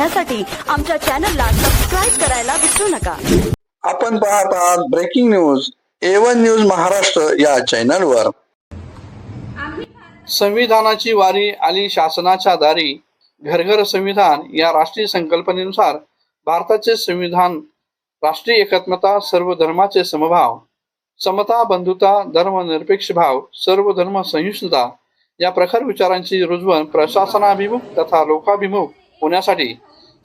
पाहण्यासाठी आमच्या चॅनलला सबस्क्राईब करायला विसरू नका. आपण पाहत आहात breaking news A1 news Maharashtra या चॅनलवर संविधानाची वारी आली शासनाच्या दारी. घरघर संविधान या राष्ट्रीय संकल्पनेनुसार भारताचे संविधान राष्ट्रीय एकात्मता सर्व धर्माचे समभाव समता बंधुता धर्मनिरपेक्ष भाव सर्व धर्म सहिष्णुता या प्रखर विचारांची रुजवण प्रशासनाभिमुख तथा लोकाभिमुख होण्यासाठी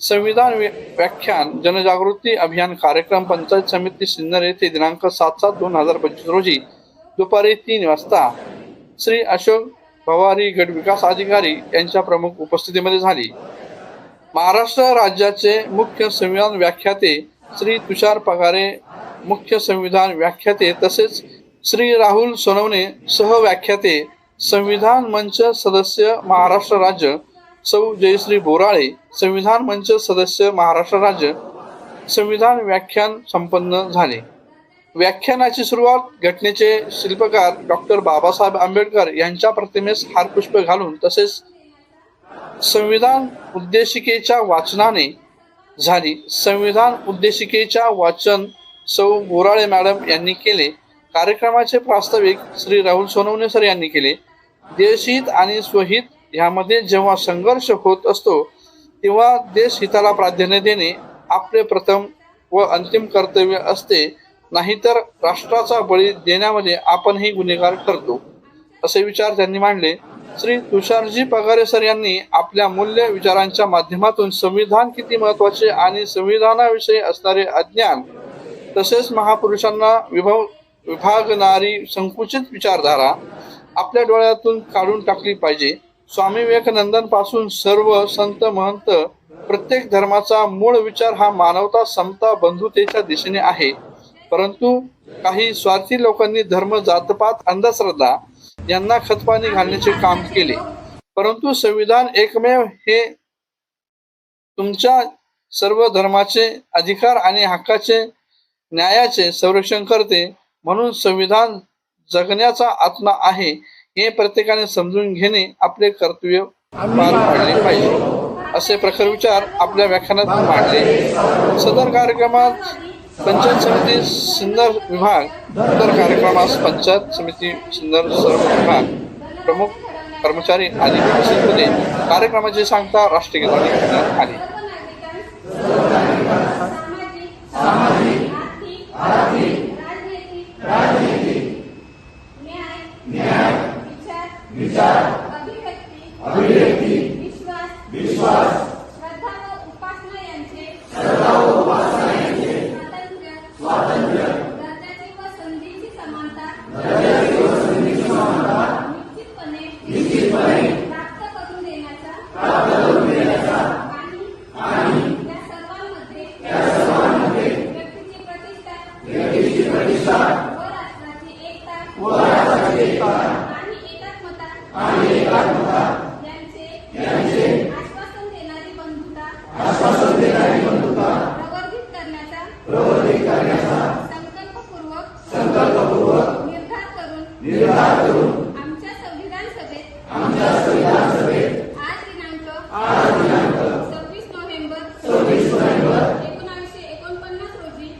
संविधान व्याख्यान जनजागृती अभियान कार्यक्रम पंचायत समिती सिन्नर येथे दिनांक सात सात दोन हजार पंचवीस रोजी दुपारी तीन वाजता श्री अशोक भवारी गट विकास अधिकारी यांच्या प्रमुख उपस्थितीमध्ये झाली. महाराष्ट्र राज्याचे मुख्य संविधान व्याख्याते श्री तुषार पगारे मुख्य संविधान व्याख्याते तसेच श्री राहुल सोनवणे सह व्याख्याते संविधान मंच सदस्य महाराष्ट्र राज्य सौ जयश्री बोराळे संविधान मंच सदस्य महाराष्ट्र राज्य. संविधान व्याख्यान संपन्न झाले. व्याख्यानाची सुरुवात घटनेचे शिल्पकार डॉक्टर बाबासाहेब आंबेडकर यांच्या प्रतिमेस हारपुष्प घालून तसेच संविधान उद्देशिकेच्या वाचनाने झाली. संविधान उद्देशिकेच्या वाचन सौ बोराळे मॅडम यांनी केले. कार्यक्रमाचे प्रास्ताविक श्री राहुल सोनवणे सर यांनी केले. देशहित आणि स्वहित ह्यामध्ये जेव्हा संघर्ष होत असतो तेव्हा देश हिताला प्राधान्य देणे आपले प्रथम व अंतिम कर्तव्य असते. नाहीतर राष्ट्राचा बळी देण्यामध्ये आपणही गुन्हेगार ठरतो. असे विचार त्यांनी मांडले. श्री तुषारजी पगारे सर यांनी आपल्या मूल्य विचारांच्या माध्यमातून संविधान किती महत्त्वाचे आणि संविधानाविषयी असणारे अज्ञान तसेच महापुरुषांना विभव विभागणारी संकुचित विचारधारा आपल्या डोळ्यातून काढून टाकली पाहिजे. स्वामी विवेकानंदांपासून सर्व संत महंत प्रत्येक धर्माचा मूळ विचार हा मानवता समता बंधुतेच्या दिशेने आहे. परंतु काही स्वार्थी लोकांनी धर्म जातपात अंधश्रद्धा यांना खतपाणी घालण्याचे काम केले. परंतु संविधान एकमेव हे तुमच्या सर्व धर्माचे अधिकार आणि हक्काचे न्यायाचे संरक्षण करते म्हणून संविधान जगण्याचा आत्मा आहे. हे प्रत्येकाने समजून घेणे आपले कर्तव्य पार पाडले पाहिजे. असे प्रखर विचार आपल्या व्याख्यानात मांडले. सदर कार्यक्रमात पंचायत समिती सिन्नर विभाग सदर कार्यक्रमास पंचायत समिती सिन्नर सर्व विभाग प्रमुख कर्मचारी आदी उपस्थित होते. कार्यक्रमाची सांगता राष्ट्रगीताने करण्यात आली. विचार अभिव्यक्ती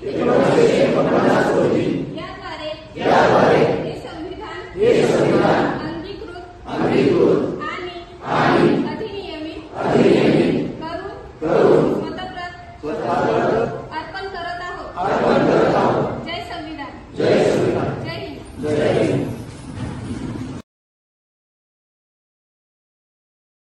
Amen.